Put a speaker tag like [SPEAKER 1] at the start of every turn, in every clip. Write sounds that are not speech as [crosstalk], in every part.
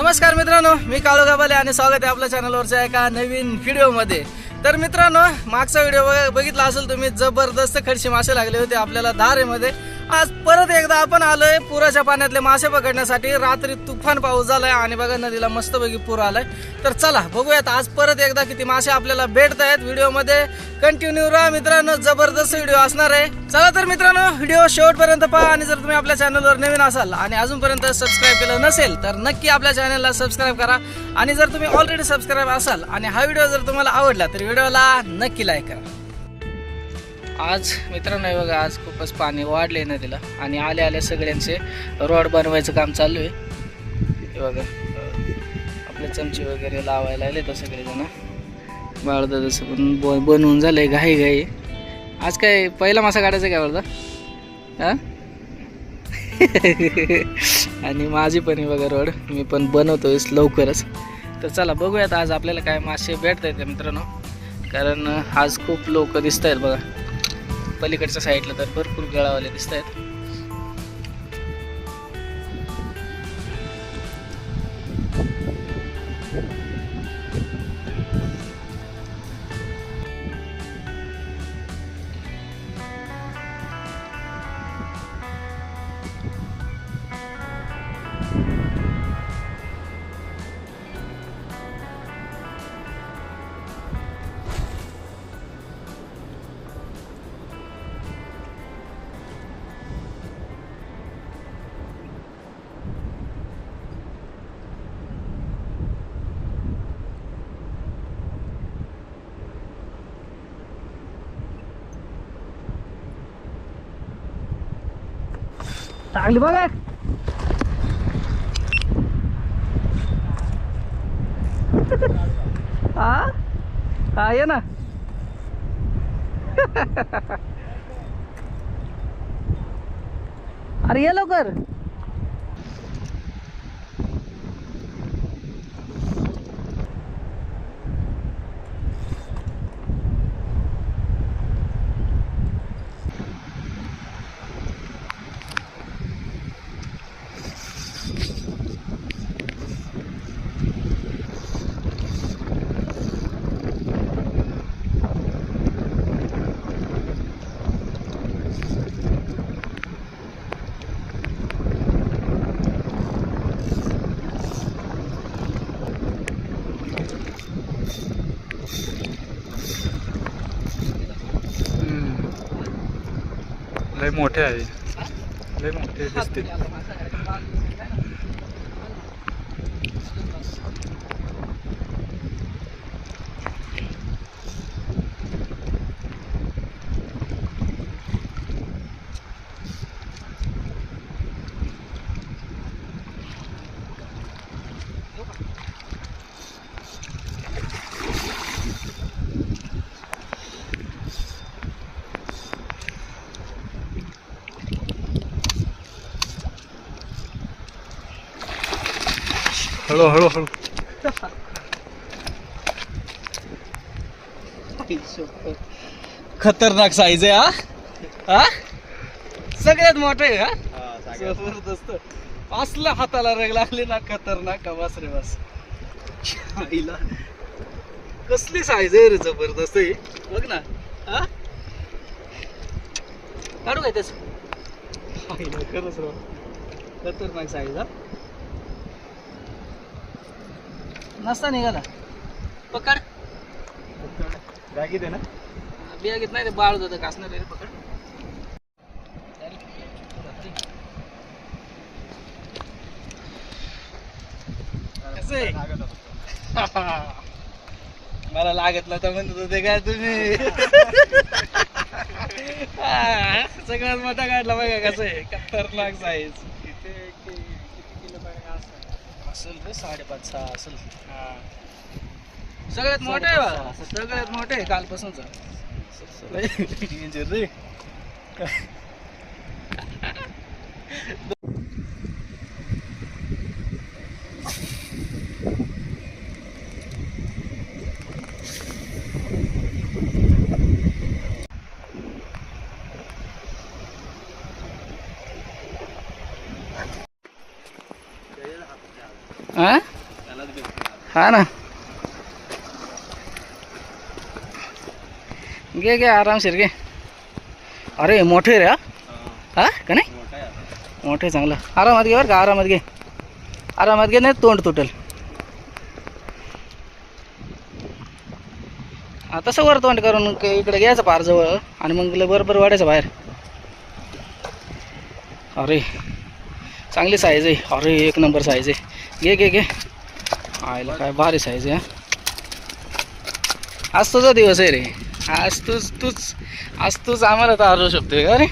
[SPEAKER 1] नमस्कार मित्रांनो मी काळू गाबाले आणि स्वागत आहे आपल्या चॅनलवरच्या एका नवीन व्हिडिओमध्ये तर मित्रांनो मागचा व्हिडिओ बघ- बघितला असेल तुम्ही जबरदस्त खडशी मासे लागले होते आपल्याला धारेमध्ये आज परत एकदा आपण आलोय पुराच्या पाण्यातले मासे पकडण्यासाठी. रात्री तुफान पाऊस झालाय आणि बघा नदीला मस्तपैकी पूर आलाय. तर चला बघूयात आज परत एकदा किती मासे आपल्याला भेटत आहेत. व्हिडिओमध्ये कंटिन्यू राहा. मित्रांनो जबरदस्त व्हिडिओ असणार आहे. चला तर मित्रांनो व्हिडिओ शेवटपर्यंत पहा आणि जर तुम्ही आपल्या चॅनलवर नवीन असाल आणि अजूनपर्यंत सबस्क्राईब केलं नसेल तर नक्की आपल्या चॅनलला सबस्क्राईब करा. आणि जर तुम्ही ऑलरेडी सबस्क्राईब असाल आणि हा व्हिडिओ जर तुम्हाला आवडला तर व्हिडिओला नक्की लाईक करा. आज मित्रांनो हे बघा आज खूपच पाणी वाढले नदीला. आणि आले आले सगळ्यांचे. रोड बनवायचं काम चालू आहे. हे बघा आपले चमचे वगैरे लावायला आले तर हो सगळेजण. बाळदादाचं पण ब बनवून झालंय घाई घाई. आज काय पहिला मासा काढायचा काय बाळदा हा? [laughs] आणि माझी पण आहे बघा रोड मी पण बनवतोय लवकरच. तर चला बघूयात आज आपल्याला काय मासे भेटत आहेत मित्रांनो. कारण आज खूप लोक दिसत आहेत बघा. पलीकडच्या साईडला तर भरपूर गळावाले दिसत आहेत चांगली बघा. हा? हा ये ना. [laughs] अरे ये लवकर.
[SPEAKER 2] लय मोठे आहे. लय मोठे दिसते हळू हळू हळू.
[SPEAKER 1] खतरनाक साईज आहे हा? हा? सगळ्यात मोठं आहे हा? जबरदस्त. असला हाताला रग लागली ना खतरनाक का रे बस. आईला. कसली साईज आहे रे जबरदस्त आहे. बघ ना हा? काढू काय त्याच? आईला खरंच खतरनाक साईज हा? नसता निघाला. पकड.
[SPEAKER 2] जागी दे ना?
[SPEAKER 1] बिया घेत नाही ते बाळ होतं कासणार रे पकड. कसं आहे? [laughs] मला लागत नव्हतं म्हणत होते काय तुम्ही? [laughs] सगळ्यात मोठा काढला बघा कसं आहे खतरनाक साईज असेल रे साडेपाच सहा असेल सगळ्यात मोठं आहे सगळ्यात मोठं आहे कालपासूनच. [laughs] रे. [laughs] हा ना. घे घे आरामशीर घे. अरे मोठे रे हा. हा का नाही? मोठे चांगलं. आरामात घे बरं का आरामात घे. आरामात घे नाही तोंड तुटल. हा तसं वर तोंड करून इकडे घ्यायचं पार जवळ आणि मग बरोबर वाढायचं बाहेर. अरे चांगली साईज आहे. अरे एक नंबर साईज आहे. घे घे घे. आयला काय भारी साईज आहे. आज तुझा दिवस आहे रे. आज तूच तूच आज तूच आम्हाला तर हरवू शकतोय का रे?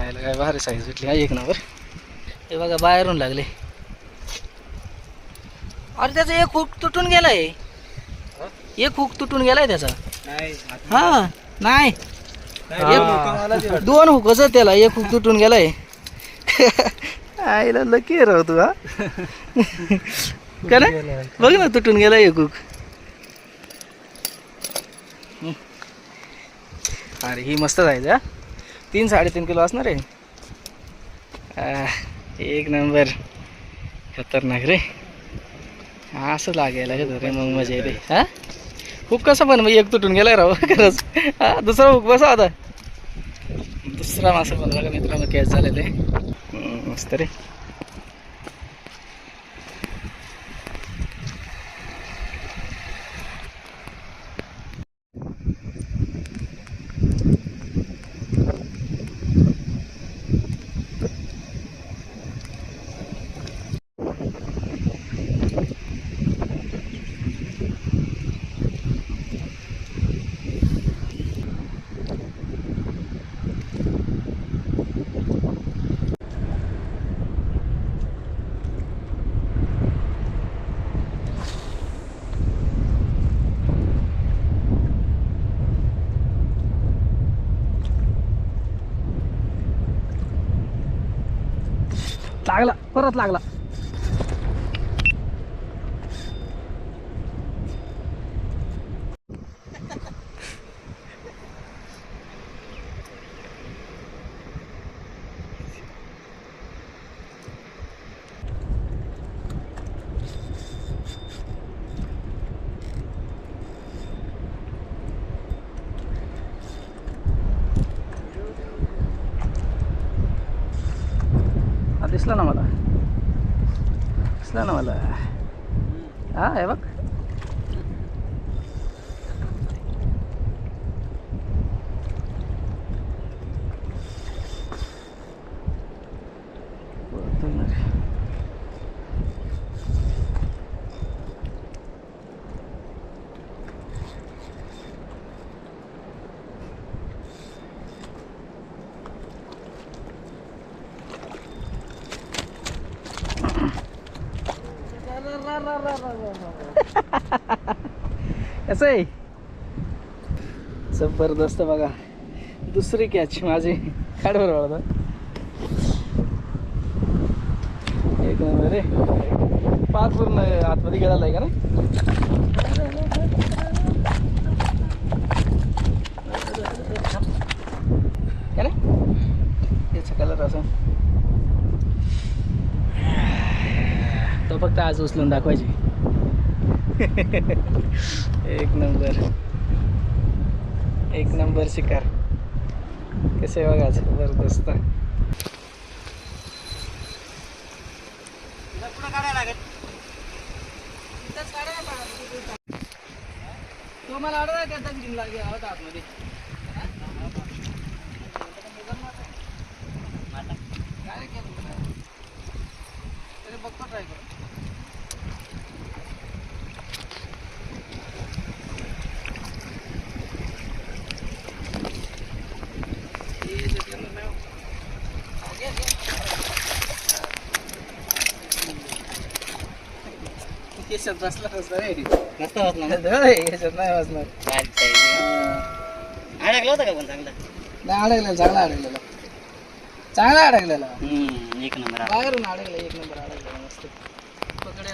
[SPEAKER 1] आयला काय भारी साईज भेटली हा एक नंबर हे बघा बाहेरून लागले. अरे त्याचा एक हुक तुटून गेलाय. एक हुक तुटून गेलाय त्याचा. हा नाही. दोन हुकच त्याला एक हुक तुटून गेलाय. [laughs] आईला लकी राव तू हा? का ना बघ ना तुटून गेला एक हुक अरे ही मस्त जायचं हा. तीन साडेतीन किलो असणार आहे. एक नंबर. खतरनाक रे. असं लागायला का रे मग मजा येते. हा? हुक कसं पण मग एक तुटून गेला राव खरंच. हा दुसरा हुक बसा आता. दुसरा मासा बनला का मित्रांनो कॅच झालेलं आहे. ಗಮನಿಸ್ತಾರೆ जोरात लागला. दिसला ना मला. दिसला ना मला हा हे बघ [laughs] कसं आहे? जबरदस्त बघा. दुसरी कॅच माझी. काढवर वाढत एक नंबर रे. पाच पूर्ण आतमध्ये गेला आहे का ना याचा कलर असा. तो फक्त आज उचलून दाखवायची. एक नंबर. एक नंबर शिकार. कसे बघा जबरदस्त. तुम्हाला आडवा त्याचा ग्रीन लागेल आहोत आतमध्ये. काय केलं? तरी बघतो ट्राय करू केशात बसला नसता रे
[SPEAKER 3] मस्त वाटलं ना
[SPEAKER 1] याच्यात नाही वाजणार
[SPEAKER 3] बारीक साईज अडकला होता का पण चांगला
[SPEAKER 1] नाही अडकलेला चांगला अडकलेला चांगला अडकलेला
[SPEAKER 3] हम्म, एक नंबर आला.
[SPEAKER 1] बाहेरून अडकला एक नंबर अडकलेला मस्त पकडे